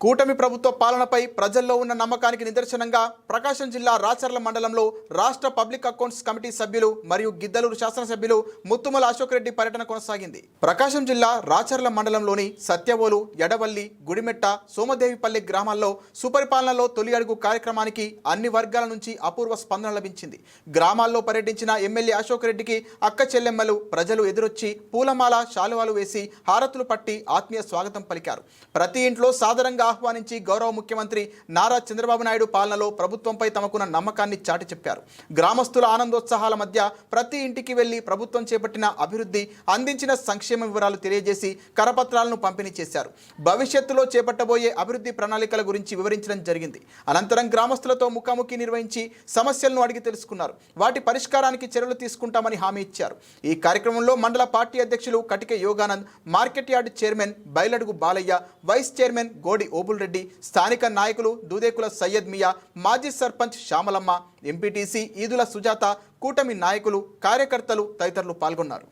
కూటమి ప్రభుత్వ పాలనపై ప్రజల్లో ఉన్న నమ్మకానికి నిదర్శనంగా ప్రకాశం జిల్లా రాచర్ల మండలంలో రాష్ట్ర పబ్లిక్ అకౌంట్స్ కమిటీ సభ్యులు మరియు గిద్దలూరు శాసనసభ్యులు ముత్తుమల అశోక్ రెడ్డి పర్యటన కొనసాగింది. ప్రకాశం జిల్లా రాచర్ల మండలంలోని సత్యవోలు ఎడవల్లి గుడిమెట్ట సోమదేవిపల్లి గ్రామాల్లో సుపరిపాలనలో తొలి అడుగు కార్యక్రమానికి అన్ని వర్గాల నుంచి అపూర్వ స్పందన లభించింది. గ్రామాల్లో పర్యటించిన ఎమ్మెల్యే అశోక్ రెడ్డికి అక్క చెల్లెమ్మలు ప్రజలు ఎదురొచ్చి పూలమాల శాలువాలు వేసి హారతులు పట్టి ఆత్మీయ స్వాగతం పలికారు. ప్రతి ఇంట్లో సాధారణంగా ఆహ్వానించి గౌరవ ముఖ్యమంత్రి నారా చంద్రబాబు నాయుడు పాలనలో ప్రభుత్వంపై తమకున్న నమ్మకాన్ని చాటి చెప్పారు. గ్రామస్తుల ఆనందోత్సాహాల మధ్య ప్రతి ఇంటికి వెళ్ళి ప్రభుత్వం చేపట్టిన అభివృద్ధి అందించిన సంక్షేమ వివరాలు తెలియజేసి కరపత్రాలను పంపిణీ చేశారు. భవిష్యత్తులో చేపట్టబోయే అభివృద్ధి ప్రణాళికల గురించి వివరించడం జరిగింది. అనంతరం గ్రామస్తులతో ముఖాముఖి నిర్వహించి సమస్యలను అడిగి తెలుసుకున్నారు. వాటి పరిష్కారానికి చర్యలు తీసుకుంటామని హామీ ఇచ్చారు. ఈ కార్యక్రమంలో మండల పార్టీ అధ్యక్షులు Katika Yoganand market yard chairman Bailadugu Balayya vice chairman Godi Obul Reddy స్థానిక నాయకులు దూదేకుల సయ్యద్ మియా మాజీ సర్పంచ్ శ్యామలమ్మ ఎంపీటీసీ ఈదుల సుజాత కూటమి నాయకులు కార్యకర్తలు తదితరులు పాల్గొన్నారు.